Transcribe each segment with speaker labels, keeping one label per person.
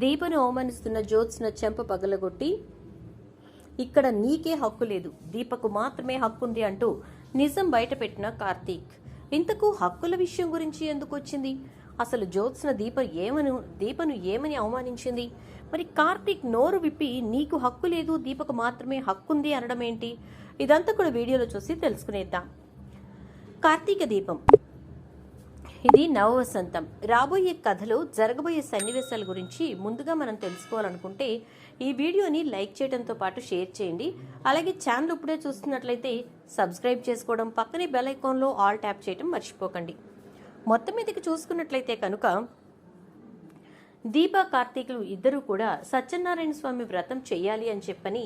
Speaker 1: దీపను అవమానిస్తున్న జ్యోత్స్న చెంప పగలగొట్టి ఇక్కడ నీకే హక్కు లేదు దీపకు మాత్రమే హక్కు ఉంది అంటూ నిజం బయటపెట్టిన కార్తీక్. ఇంతకు హక్కుల విషయం గురించి ఎందుకు వచ్చింది? అసలు జ్యోత్స్న దీప ఏమను దీపను ఏమని అవమానించింది? మరి కార్తీక్ నోరు విప్పి నీకు హక్కు లేదు దీపకు మాత్రమే హక్కుంది అనడం ఏంటి ఇదంతా కూడా వీడియోలో చూసి తెలుసుకునేద్దాం. కార్తీక దీపం. ఇది నవవసంతం. రాబోయే కథలో జరగబోయే సన్నివేశాల గురించి ముందుగా మనం తెలుసుకోవాలనుకుంటే ఈ వీడియోని లైక్ చేయడంతో పాటు షేర్ చేయండి. అలాగే ఛానల్ ఇప్పుడే చూస్తున్నట్లయితే సబ్స్క్రైబ్ చేసుకోవడం పక్కనే బెల్ ఐకాన్లో ఆల్ ట్యాప్ చేయడం మర్చిపోకండి. మొత్తం మీదకి చూసుకున్నట్లయితే కనుక దీపా కార్తీకులు ఇద్దరూ కూడా సత్యనారాయణ స్వామి వ్రతం చేయాలి అని చెప్పని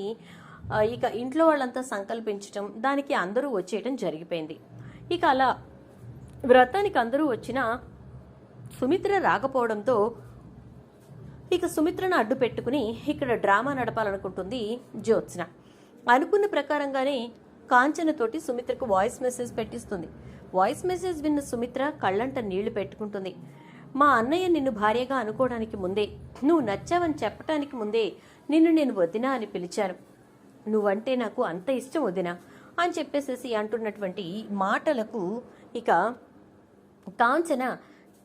Speaker 1: ఇక ఇంట్లో వాళ్ళంతా సంకల్పించటం దానికి అందరూ వచ్చేయటం జరిగిపోయింది. ఇక అలా వ్రతానికి అందరూ వచ్చినా సుమిత్ర రాకపోవడంతో ఇక సుమిత్రను అడ్డు పెట్టుకుని ఇక్కడ డ్రామా నడపాలనుకుంటుంది జ్యోత్స్న. అనుకున్న ప్రకారంగానే కాంచనతోటి సుమిత్రకు వాయిస్ మెసేజ్ పెట్టిస్తుంది. వాయిస్ మెసేజ్ విన్న సుమిత్ర కళ్ళంట నీళ్ళు పెట్టుకుంటుంది. మా అన్నయ్య నిన్ను భార్యగా అనుకోవడానికి ముందే నువ్వు నచ్చావని చెప్పటానికి ముందే నిన్ను నేను వదినా అని పిలిచాను నువ్వంటే నాకు అంత ఇష్టం వదినా అని చెప్పేసేసి అంటున్నటువంటి మాటలకు ఇక కాంచన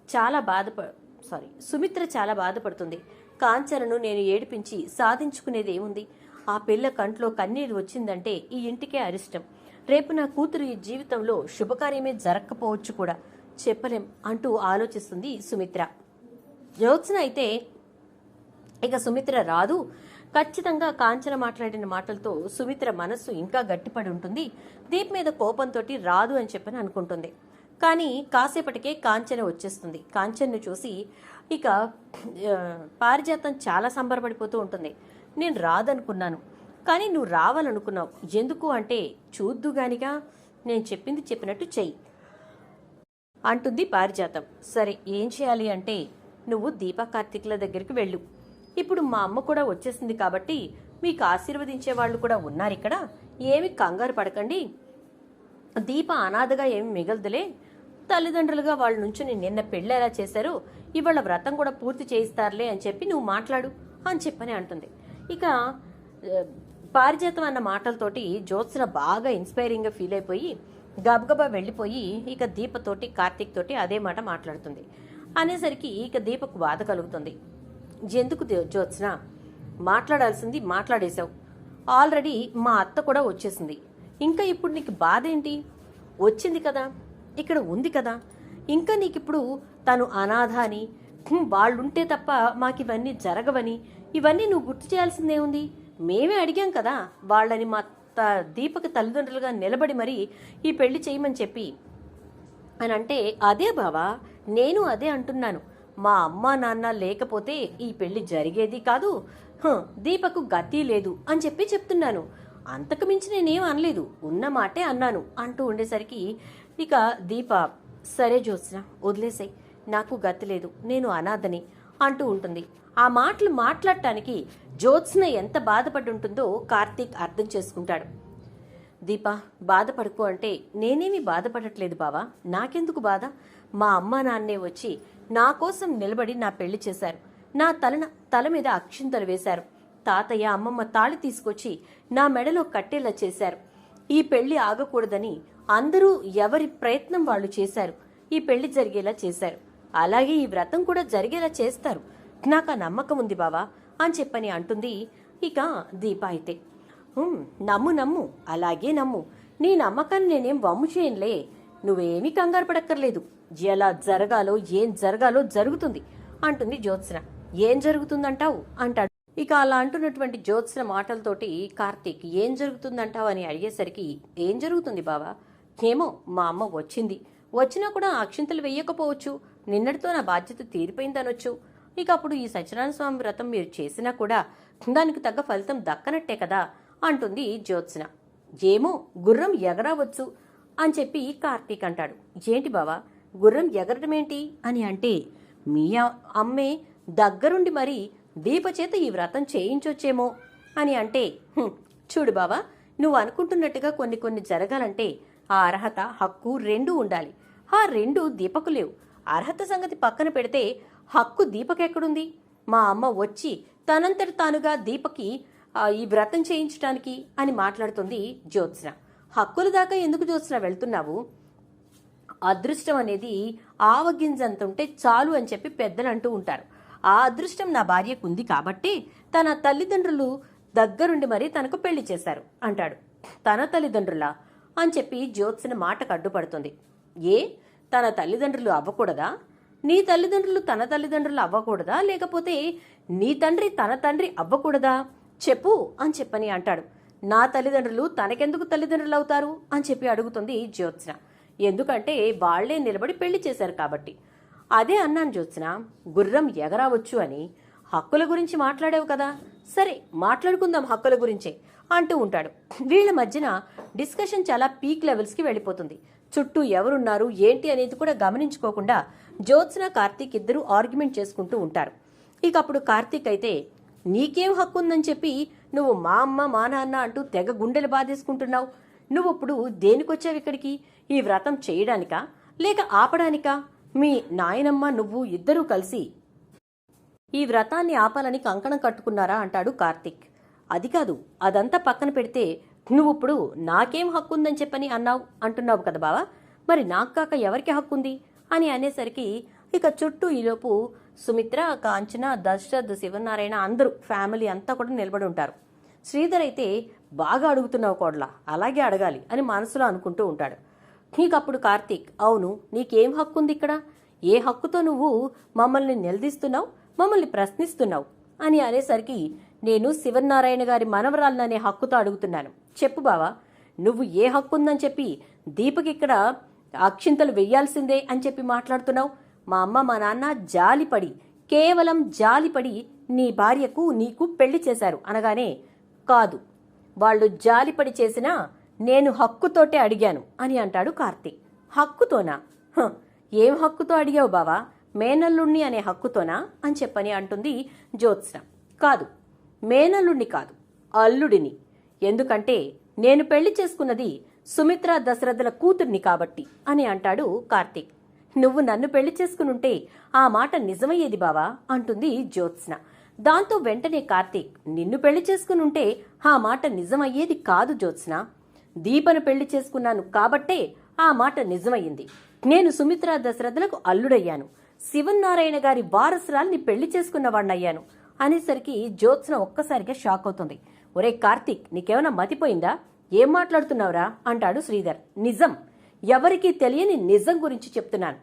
Speaker 1: చాలా బాధప సారీ సుమిత్ర చాలా బాధపడుతుంది. కాంచనను నేను ఏడిపించి సాధించుకునేది ఏముంది ఆ పిల్ల కంట్లో కన్నీరు వచ్చిందంటే ఈ ఇంటికే అరిష్టం. రేపు నా కూతురు ఈ జీవితంలో శుభకార్యమే జరగకపోవచ్చు కూడా. చెప్పలేం అంటూ ఆలోచిస్తుంది సుమిత్ర. జ్యోత్స్న అయితే ఇక సుమిత్ర రాదు. ఖచ్చితంగా కాంచన మాట్లాడిన మాటలతో సుమిత్ర మనస్సు ఇంకా గట్టిపడి ఉంటుంది. దీప్ మీద కోపంతో రాదు అని చెప్పని అనుకుంటుంది. కానీ కాసేపటికే కాంచన వచ్చేస్తుంది. కాంచన్ను చూసి ఇక పారిజాతం చాలా సంబరపడిపోతూ ఉంటుంది. నేను రాదనుకున్నాను. కానీ నువ్వు రావాలనుకున్నావు. ఎందుకు అంటే చూద్దుగానిగా నేను చెప్పింది చెప్పినట్టు చెయ్యి అంటుంది పారిజాతం. సరే ఏం చేయాలి అంటే నువ్వు దీపా కార్తీకుల దగ్గరికి వెళ్ళు. ఇప్పుడు మా అమ్మ కూడా వచ్చేసింది కాబట్టి మీకు ఆశీర్వదించే వాళ్ళు కూడా ఉన్నారు ఇక్కడ ఏమి కంగారు పడకండి. దీప అనాథగా ఏమి మిగలదులే. తల్లిదండ్రులుగా వాళ్ళ నుంచుని నిన్న పెళ్ళేలా చేశారు ఇవాళ వ్రతం కూడా పూర్తి చేయిస్తారులే అని చెప్పి నువ్వు మాట్లాడు అని చెప్పని అంటుంది. ఇక పారిజాతం అన్న మాటలతోటి జ్యోత్స్న బాగా ఇన్స్పైరింగ్గా ఫీల్ అయిపోయి గబగబా వెళ్ళిపోయి ఇక దీపతోటి కార్తీక్ తోటి అదే మాట మాట్లాడుతుంది. అనేసరికి ఇక దీపకు బాధ కలుగుతుంది. ఎందుకు జ్యోత్స్న? మాట్లాడాల్సింది మాట్లాడేశావు. ఆల్రెడీ మా అత్త కూడా వచ్చేసింది. ఇంకా ఇప్పుడు నీకు బాధ ఏంటి వచ్చింది కదా. ఇక్కడ ఉంది కదా. ఇంకా నీకు ఇప్పుడు తను అనాథ అని వాళ్ళుంటే తప్ప మాకు ఇవన్నీ జరగవని ఇవన్నీ నువ్వు గుర్తు చేయాల్సిందే ఉంది. మేమే అడిగాం కదా వాళ్ళని మా త దీపక తల్లిదండ్రులుగా నిలబడి మరీ ఈ పెళ్ళి చేయమని చెప్పి. అని అంటే అదే బావా నేను అదే అంటున్నాను. మా అమ్మ నాన్న లేకపోతే ఈ పెళ్ళి జరిగేది కాదు. దీపకు గతి లేదు అని చెప్పి చెప్తున్నాను. అంతకు మించి నేనేం అనలేదు. ఉన్న మాటే అన్నాను అంటూ ఉండేసరికి ఇక దీప సరే జ్యోత్స్న వదిలేసాయి. నాకు గతి లేదు నేను అనాథని అంటూ ఉంటుంది. ఆ మాటలు మాట్లాడటానికి జ్యోత్స్న ఎంత బాధపడి ఉంటుందో కార్తీక్ అర్థం చేసుకుంటాడు. దీప బాధపడుకో అంటే నేనేమి బాధపడట్లేదు బావా నాకెందుకు బాధ? మా అమ్మ నాన్నే వచ్చి నా కోసం నిలబడి నా పెళ్ళి చేశారు. నా తలన తల మీద అక్షింతలు వేశారు. తాతయ్య అమ్మమ్మ తాళి తీసుకొచ్చి నా మెడలో కట్టేలా చేశారు. ఈ పెళ్ళి ఆగకూడదని అందరూ ఎవరి ప్రయత్నం వాళ్ళు చేశారు ఈ పెళ్ళి జరిగేలా చేశారు. అలాగే ఈ వ్రతం కూడా జరిగేలా చేస్తారు. నాకు ఆ నమ్మకం ఉంది బావా అని చెప్పని అంటుంది ఇక దీప అయితే. నమ్ము నమ్ము అలాగే నమ్ము. నీ నమ్మకాన్ని నేనేం వమ్ము చేయనులే. నువ్వేమీ కంగారు పడక్కర్లేదు. ఎలా జరగాలో ఏం జరగాలో జరుగుతుంది అంటుంది జ్యోత్స్న. ఏం జరుగుతుందంటావు? అంటాడు. ఇక అలా అంటున్నటువంటి జ్యోత్స్న మాటలతోటి కార్తీక్ ఏం జరుగుతుందంటావు? అని అడిగేసరికి ఏం జరుగుతుంది బావా? ఏమో మా అమ్మ వచ్చింది. వచ్చినా కూడా అక్షింతలు వెయ్యకపోవచ్చు నిన్నటితో నా బాధ్యత తీరిపోయిందనొచ్చు. ఇక అప్పుడు ఈ సత్యనారాయణ స్వామి వ్రతం మీరు చేసినా కూడా దానికి తగ్గ ఫలితం దక్కనట్టే కదా అంటుంది జ్యోత్స్న. ఏమో గుర్రం ఎగరవచ్చు అని చెప్పి కార్తీక్ అంటాడు. ఏంటి బావా గుర్రం ఎగరటమేంటి అని అంటే మీ అమ్మే దగ్గరుండి మరి దీపచేత ఈ వ్రతం చేయించొచ్చేమో అని అంటే చూడు బావా నువ్వు అనుకుంటున్నట్టుగా కొన్ని కొన్ని జరగాలంటే ఆ అర్హత హక్కు రెండూ ఉండాలి. ఆ రెండు దీపకు లేవు. అర్హత సంగతి పక్కన పెడితే హక్కు దీపకెక్కడుంది? మా అమ్మ వచ్చి తనంతట తానుగా దీపకి ఈ వ్రతం చేయించడానికి అని మాట్లాడుతుంది జ్యోత్స్న. హక్కుల దాకా ఎందుకు జ్యోత్స్న వెళ్తున్నావు? అదృష్టం అనేది ఆవగింజంత ఉంటే చాలు అని చెప్పి పెద్దలు అంటూ ఉంటారు. ఆ అదృష్టం నా భార్యకు ఉంది కాబట్టి తన తల్లిదండ్రులు దగ్గరుండి మరీ తనకు పెళ్ళి చేశారు అంటాడు. తన తల్లిదండ్రులా? అని చెప్పి జ్యోత్స్న మాటకు అడ్డుపడుతుంది. ఏ? తన తల్లిదండ్రులు అవ్వకూడదా? నీ తల్లిదండ్రులు తన తల్లిదండ్రులు అవ్వకూడదా? లేకపోతే నీ తండ్రి తన తండ్రి అవ్వకూడదా? చెప్పు అని చెప్పని అంటాడు. నా తల్లిదండ్రులు తనకెందుకు తల్లిదండ్రులు అవుతారు? అని చెప్పి అడుగుతుంది జ్యోత్స్న. ఎందుకంటే వాళ్ళే నిలబడి పెళ్ళి చేశారు కాబట్టి. అదే అన్నాను జ్యోత్స్న గుర్రం ఎగరావచ్చు అని హక్కుల గురించి మాట్లాడావు కదా. సరే మాట్లాడుకుందాం హక్కుల గురించే అంటూ ఉంటాడు. వీళ్ళ మధ్యన డిస్కషన్ చాలా పీక్ లెవెల్స్కి వెళ్ళిపోతుంది. చుట్టూ ఎవరున్నారు ఏంటి అనేది కూడా గమనించుకోకుండా జ్యోత్స్న కార్తీక్ ఇద్దరు ఆర్గ్యుమెంట్ చేసుకుంటూ ఉంటారు. ఇక అప్పుడు కార్తీక్ అయితే నీకేం హక్కు ఉందని చెప్పి నువ్వు మా అమ్మ మా నాన్న అంటూ తెగ గుండెలు బాధేసుకుంటున్నావు. నువ్వు ఇప్పుడు దేనికొచ్చావు ఇక్కడికి? ఈ వ్రతం చేయడానికా? లేక ఆపడానికా? మీ నాయనమ్మ నువ్వు ఇద్దరూ కలిసి ఈ వ్రతాన్ని ఆపాలని కంకణం కట్టుకున్నారా అంటాడు కార్తిక్. అది కాదు అదంతా పక్కన పెడితే నువ్వు ఇప్పుడు నాకేం హక్కు ఉందని చెప్పని అన్నావు అంటున్నావు కదా బావా. మరి నాకు కాక ఎవరికి హక్కు ఉంది అని అనేసరికి ఇక చుట్టూ ఈలోపు సుమిత్ర కాంచన దశరథ్ శివనారాయణ అందరూ ఫ్యామిలీ అంతా కూడా నిలబడి ఉంటారు. శ్రీధర్ అయితే బాగా అడుగుతున్నావు కోడలా అలాగే అడగాలి అని మనసులో అనుకుంటూ ఉంటాడు. నీకప్పుడు కార్తీక్ అవును నీకేం హక్కు ఉంది ఇక్కడ? ఏ హక్కుతో నువ్వు మమ్మల్ని నిలదీస్తున్నావు? మమ్మల్ని ప్రశ్నిస్తున్నావు అని అనేసరికి నేను శివనారాయణ గారి మనవరాలననే హక్కుతో అడుగుతున్నాను. చెప్పు బావా నువ్వు ఏ హక్కు ఉందని చెప్పి దీపకి ఇక్కడ అక్షింతలు వెయ్యాల్సిందే అని చెప్పి మాట్లాడుతున్నావు? మా అమ్మ మా నాన్న జాలిపడి కేవలం జాలిపడి నీ భార్యకు నీకు పెళ్ళి చేశారు అనగానే కాదు వాళ్ళు జాలిపడి చేసినా నేను హక్కుతోటే అడిగాను అని అంటాడు కార్తీక్ హక్కుతోనా? హ, ఏం హక్కుతో అడిగావు బావా? మేనల్లుణ్ణి అనే హక్కుతోనా అని చెప్పని అంటుంది జ్యోత్స్న. కాదు మేనల్లుణ్ణి కాదు అల్లుడిని. ఎందుకంటే నేను పెళ్ళి చేసుకున్నది సుమిత్ర దశరథుల కూతుర్ని కాబట్టి అని అంటాడు కార్తీక్. నువ్వు నన్ను పెళ్ళి చేసుకునుంటే ఆ మాట నిజమయ్యేది బావా? అంటుంది జ్యోత్స్న. దాంతో వెంటనే కార్తీక్ నిన్ను పెళ్ళి చేసుకునుంటే ఆ మాట నిజమయ్యేది కాదు జ్యోత్స్న. దీపను పెళ్ళి చేసుకున్నాను కాబట్టే ఆ మాట నిజమయ్యింది. నేను సుమిత్ర దశరథులకు అల్లుడయ్యాను. శివన్నారాయణ గారి వారసురాల్ని పెళ్ళి చేసుకున్నవాణ్ణయ్యాను అనేసరికి జ్యోత్స్న ఒక్కసారిగా షాక్ అవుతుంది. ఒరే కార్తీక్ నీకేమైనా మతిపోయిందా? ఏం మాట్లాడుతున్నావురా? అంటాడు శ్రీధర్. నిజం. ఎవరికీ తెలియని నిజం గురించి చెప్తున్నాను.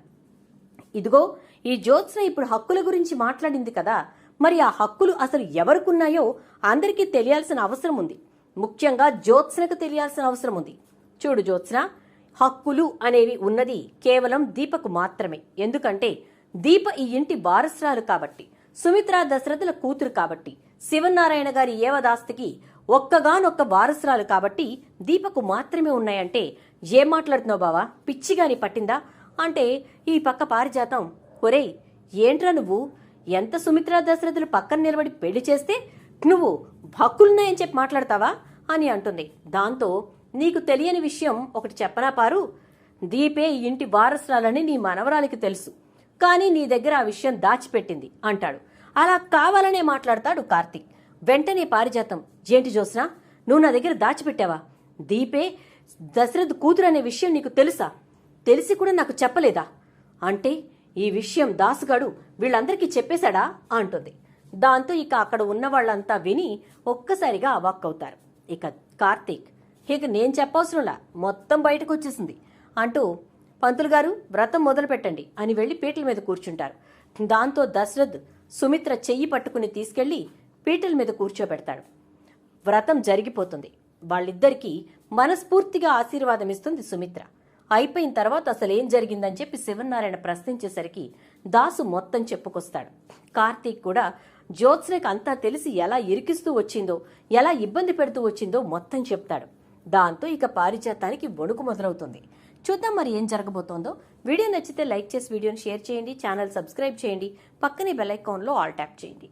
Speaker 1: ఇదిగో ఈ జ్యోత్స్న ఇప్పుడు హక్కుల గురించి మాట్లాడింది కదా. మరి ఆ హక్కులు అసలు ఎవరికున్నాయో అందరికీ తెలియాల్సిన అవసరం ఉంది. ముఖ్యంగా జ్యోత్స్నకు తెలియాల్సిన అవసరం ఉంది. చూడు జ్యోత్స్న హక్కులు అనేవి ఉన్నది కేవలం దీపకు మాత్రమే. ఎందుకంటే దీప ఈ ఇంటి వారసురాలు కాబట్టి సుమిత్ర దశరథుల కూతురు కాబట్టి శివనారాయణ గారి ఏవదాస్తికి ఒక్కగానొక్క వారసురాలు కాబట్టి దీపకు మాత్రమే ఉన్నాయంటే ఏం మాట్లాడుతున్నావు బావా? పిచ్చిగాని పట్టిందా? అంటే ఈ పక్క పారిజాతం ఒరేయ్ ఏంట్రా నువ్వు? ఎంత సుమిత్ర దశరథులు పక్కన నిలబడి పెళ్ళి చేస్తే నువ్వు భక్కులున్నాయని చెప్పి మాట్లాడతావా? అని అంటుంది. దాంతో నీకు తెలియని విషయం ఒకటి చెప్పనా పారు? దీపే ఈ ఇంటి వారసురాలని నీ మనవరాలికి తెలుసు. కానీ నీ దగ్గర ఆ విషయం దాచిపెట్టింది అంటాడు. అలా కావాలనే మాట్లాడతాడు కార్తీక్. వెంటనే పారిజాతం. జేంటి జోస్నా నువ్వు నా దగ్గర దాచిపెట్టావా? దీపే దశరథ్ కూతురు అనే విషయం నీకు తెలుసా? తెలిసి కూడా నాకు చెప్పలేదా? అంటే ఈ విషయం దాసుగాడు వీళ్ళందరికీ చెప్పేశాడా? అంటుంది. దాంతో ఇక అక్కడ ఉన్న వాళ్ళంతా విని ఒక్కసారిగా అవాక్కవుతారు ఇక కార్తీక్ ఇక నేను చెప్పవసరంలా. మొత్తం బయటకు వచ్చేసింది అంటూ పంతులు గారు వ్రతం మొదలు పెట్టండి అని వెళ్ళి పీటల మీద కూర్చుంటారు. దాంతో దశరథ్ సుమిత్ర చెయ్యి పట్టుకుని తీసుకెళ్ళి పీటల మీద కూర్చోబెడతాడు. వ్రతం జరిగిపోతుంది. వాళ్ళిద్దరికీ మనస్ఫూర్తిగా ఆశీర్వాదం ఇస్తుంది సుమిత్ర. అయిపోయిన తర్వాత అసలు ఏం జరిగిందని చెప్పి శివనారాయణ ప్రశ్నించేసరికి దాసు మొత్తం చెప్పుకొస్తాడు. కార్తీక్ కూడా జ్యోత్స్నకి అంతా తెలిసి ఎలా ఇరికిస్తూ వచ్చిందో ఎలా ఇబ్బంది పెడుతూ వచ్చిందో మొత్తం చెప్తాడు. దాంతో ఇక పారిజాతానికి వణుకు మొదలవుతుంది. చూద్దాం మరి ఏం జరగబోతోందో. వీడియో నచ్చితే లైక్ చేసి వీడియోని షేర్ చేయండి ఛానల్ సబ్స్క్రైబ్ చేయండి పక్కనే బెల్ ఐకాన్లో ఆల్ ట్యాప్ చేయండి.